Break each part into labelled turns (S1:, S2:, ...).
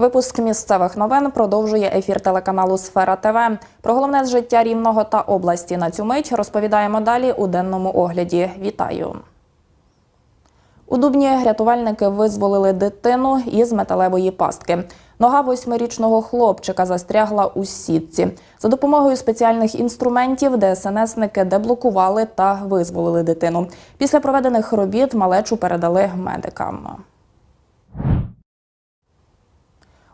S1: Випуск місцевих новин продовжує ефір телеканалу Сфера ТВ. Про головне з життя рівного та області на цю мить розповідаємо далі у денному огляді. Вітаю. У Дубні рятувальники визволили дитину із металевої пастки. Нога восьмирічного хлопчика застрягла у сітці. За допомогою спеціальних інструментів ДСНСники деблокували та визволили дитину. Після проведених робіт малечу передали медикам.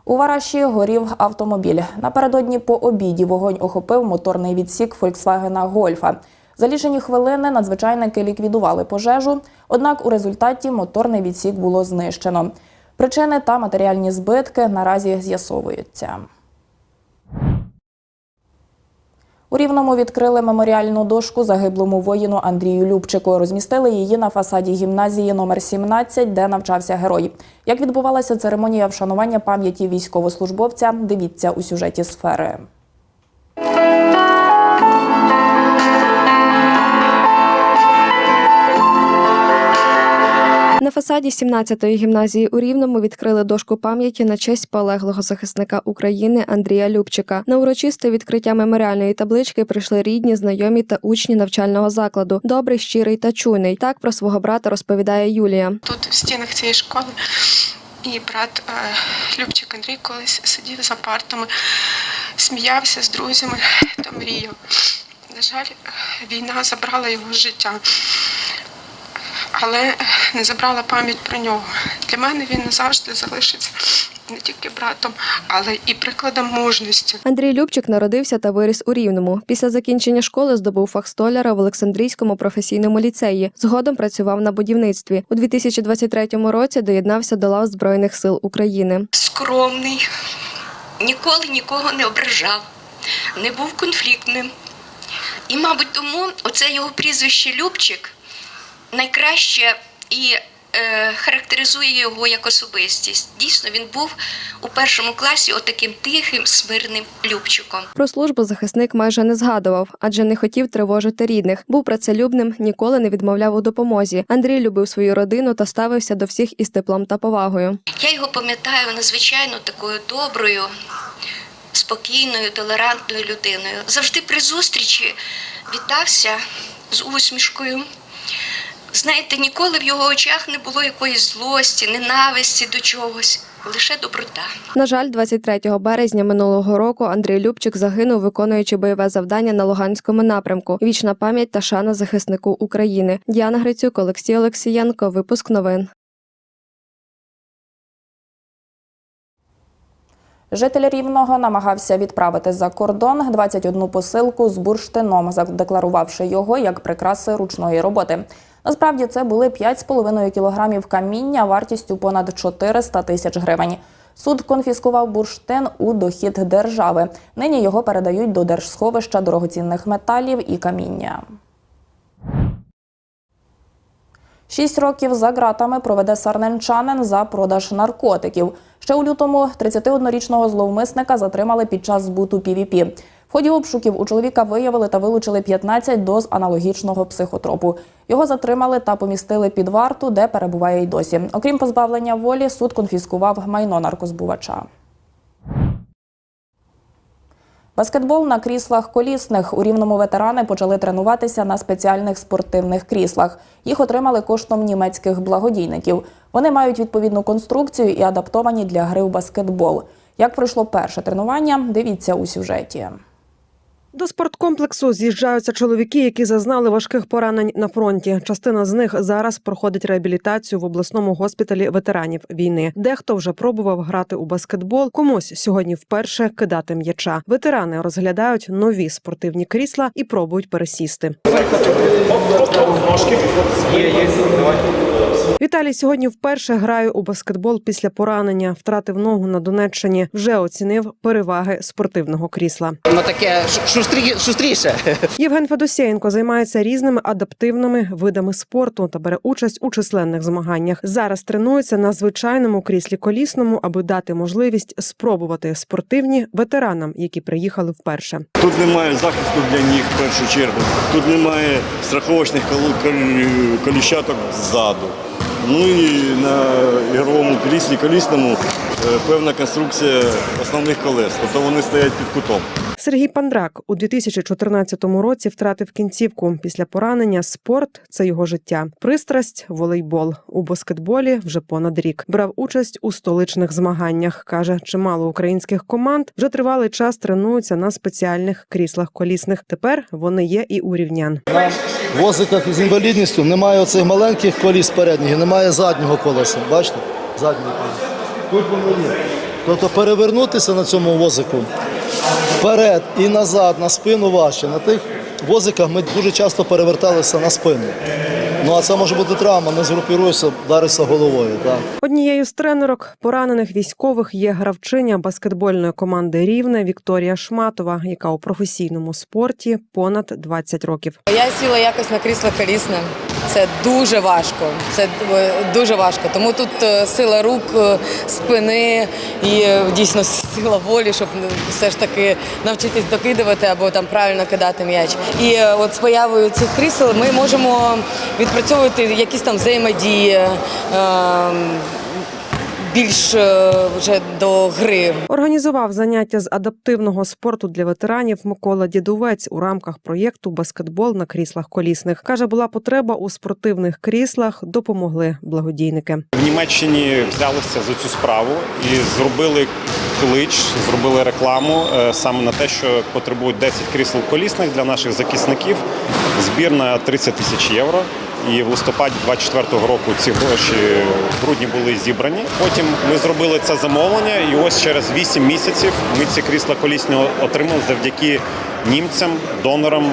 S1: У Вараші горів автомобіль. Напередодні по обіді вогонь охопив моторний відсік Фольксвагена Гольфа. За лічені хвилини надзвичайники ліквідували пожежу, однак у результаті моторний відсік було знищено. Причини та матеріальні збитки наразі з'ясовуються. У Рівному відкрили меморіальну дошку загиблому воїну Андрію Любчику. Розмістили її на фасаді гімназії номер 17, де навчався герой. Як відбувалася церемонія вшанування пам'яті військовослужбовця, дивіться у сюжеті сфери.
S2: На фасаді 17-ї гімназії у Рівному відкрили дошку пам'яті на честь полеглого захисника України Андрія Любчика. На урочисте відкриття меморіальної таблички прийшли рідні, знайомі та учні навчального закладу. Добрий, щирий та чуйний. Так про свого брата розповідає Юлія.
S3: Тут в стінах цієї школи і брат е, Любчик Андрій колись сидів за партами, сміявся з друзями та мріяв. На жаль, війна забрала його життя, але не забрала пам'ять про нього. Для мене він назавжди залишиться не тільки братом, але і прикладом мужності.
S2: Андрій Любчик народився та виріс у Рівному. Після закінчення школи здобув фах столяра в Олександрійському професійному ліцеї. Згодом працював на будівництві. У 2023 році доєднався до лав Збройних сил України.
S4: скромний, ніколи нікого не ображав, не був конфліктним. І, мабуть, тому оце його прізвище Любчик найкраще і е, характеризує його як особистість. Дійсно, він був у першому класі отаким тихим, смирним Любчиком.
S2: Про службу захисник майже не згадував, адже не хотів тривожити рідних. Був працелюбним, ніколи не відмовляв у допомозі. Андрій любив свою родину та ставився до всіх із теплом та повагою.
S4: Я його пам'ятаю надзвичайно такою доброю, спокійною, толерантною людиною. Завжди при зустрічі вітався з усмішкою. Знаєте, ніколи в його очах не було якоїсь злості, ненависті до чогось, лише доброта.
S2: На жаль, 23 березня минулого року Андрій Любчик загинув, виконуючи бойове завдання на Луганському напрямку. Вічна пам'ять та шана захиснику України. Діана Грицюк, Олексій Олексієнко. Випуск новин.
S1: Житель Рівного намагався відправити за кордон 21 посилку з бурштином, задекларувавши його як прикраси ручної роботи. Насправді це були 5,5 кілограмів каміння вартістю понад 400 тисяч гривень. Суд конфіскував бурштин у дохід держави. Нині його передають до держсховища дорогоцінних металів і каміння. Шість років за ґратами проведе сарненчанин за продаж наркотиків. Ще у лютому 31-річного зловмисника затримали під час збуту ПВП. В ході обшуків у чоловіка виявили та вилучили 15 доз аналогічного психотропу. Його затримали та помістили під варту, де перебуває й досі. Окрім позбавлення волі, суд конфіскував майно наркозбувача. Баскетбол на кріслах колісних у рівному ветерани почали тренуватися на спеціальних спортивних кріслах. Їх отримали коштом німецьких благодійників. Вони мають відповідну конструкцію і адаптовані для гри в баскетбол. Як пройшло перше тренування, дивіться у сюжеті.
S5: До спорткомплексу з'їжджаються чоловіки, які зазнали важких поранень на фронті. Частина з них зараз проходить реабілітацію в обласному госпіталі ветеранів війни. Дехто вже пробував грати у баскетбол, комусь сьогодні вперше кидати м'яча. Ветерани розглядають нові спортивні крісла і пробують пересісти. Віталій сьогодні вперше грає у баскетбол після поранення. Втратив ногу на Донеччині. Вже оцінив переваги спортивного крісла.
S6: Воно таке шустрі, шустріше.
S5: Євген Федосєєнко займається різними адаптивними видами спорту та бере участь у численних змаганнях. Зараз тренується на звичайному кріслі колісному, аби дати можливість спробувати спортивні ветеранам, які приїхали вперше.
S7: Тут немає захисту для ніг в першу чергу. Тут немає страховочних кол- кол- коліщаток ззаду. Ну і на ігровому кріслі колісному е, певна конструкція основних колес, тобто вони стоять під кутом.
S5: Сергій Пандрак у 2014 році втратив кінцівку. Після поранення спорт це його життя. Пристрасть волейбол у баскетболі вже понад рік. Брав участь у столичних змаганнях. каже, чимало українських команд вже тривалий час тренуються на спеціальних кріслах колісних. Тепер вони є і у рівнян.
S8: На возиках з інвалідністю немає оцих маленьких коліс передніх, і немає заднього колеса. Бачите? Заднє колесо. Тут воно є. Тобто перевернутися на цьому возику вперед і назад, на спину важче. На тих возиках ми дуже часто переверталися на спину. Ну а це може бути травма, не згрупіруєшся, вдаришся головою. Так.
S5: Однією з тренерок поранених військових є гравчиня баскетбольної команди Рівне Вікторія Шматова, яка у професійному спорті понад 20 років.
S9: Я сіла якось на крісло колісне. Це дуже важко. Це е, дуже важко. Тому тут е, сила рук, е, спини і дійсно сила волі, щоб е, все ж таки навчитись докидувати або там правильно кидати м'яч. І е, от з появою цих крісел ми можемо відпрацьовувати якісь там взаємодії. е, Більш е, вже до гри.
S5: Організував заняття з адаптивного спорту для ветеранів Микола Дідовець у рамках проєкту Баскетбол на кріслах колісних. каже, була потреба у спортивних кріслах. Допомогли благодійники.
S10: В Німеччині взялися за цю справу і зробили клич, зробили рекламу е, саме на те, що потребують 10 крісел колісних для наших захисників. Збір на 30 тисяч євро. І в листопаді 24-го року ці гроші в грудні були зібрані. Потім ми зробили це замовлення, і ось через 8 місяців ми ці крісла колісні отримали завдяки німцям, донорам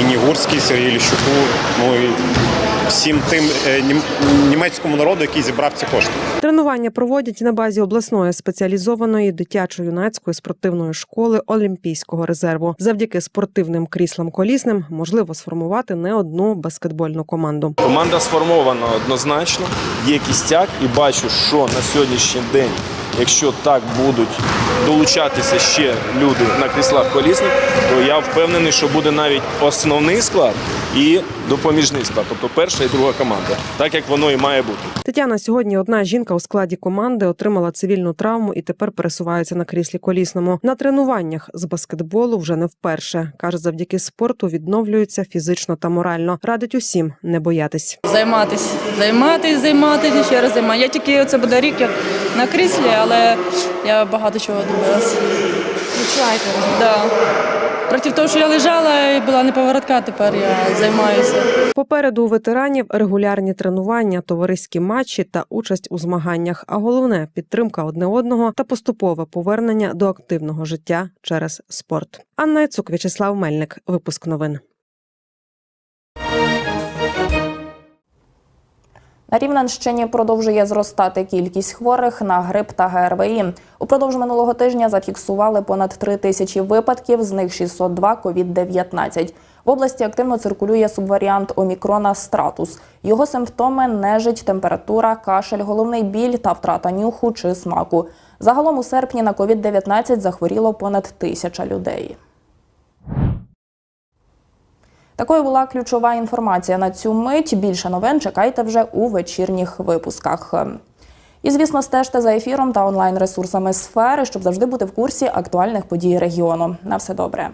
S10: і Нігурській, Сергію Ліщуку, ну і всім тим е, німецькому народу, який зібрав ці кошти.
S5: Тренування проводять на базі обласної спеціалізованої дитячо-юнацької спортивної школи Олімпійського резерву. Завдяки спортивним кріслам колісним можливо сформувати не одну баскетбольну команду.
S11: Команда сформована однозначно, є кістяк, і бачу, що на сьогоднішній день, якщо так будуть долучатися ще люди на кріслах колісних, то я впевнений, що буде навіть основний склад і допоміжний склад, тобто перша і друга команда, так як воно і має бути.
S5: Тетяна сьогодні одна жінка у складі команди отримала цивільну травму і тепер пересувається на кріслі колісному. На тренуваннях з баскетболу вже не вперше. каже, завдяки спорту відновлюється фізично та морально. Радить усім не боятись.
S12: Займатись, займатись, займатись ще раз займатися. Я тільки це буде рік як на кріслі, але я багато чого добилася. Відчуваєте? Да. Проти того, що я лежала і була неповоротка, тепер я займаюся.
S5: Попереду у ветеранів регулярні тренування, товариські матчі та участь у змаганнях. А головне підтримка одне одного та поступове повернення до активного життя через спорт. Анна Яцук, В'ячеслав Мельник. Випуск новин.
S1: На Рівненщині продовжує зростати кількість хворих на грип та ГРВІ. Упродовж минулого тижня зафіксували понад 3 тисячі випадків, з них 602 – COVID-19. В області активно циркулює субваріант омікрона стратус. Його симптоми – нежить, температура, кашель, головний біль та втрата нюху чи смаку. Загалом у серпні на COVID-19 захворіло понад тисяча людей. Такою була ключова інформація на цю мить. Більше новин чекайте вже у вечірніх випусках. І, звісно, стежте за ефіром та онлайн ресурсами сфери, щоб завжди бути в курсі актуальних подій регіону. На все добре.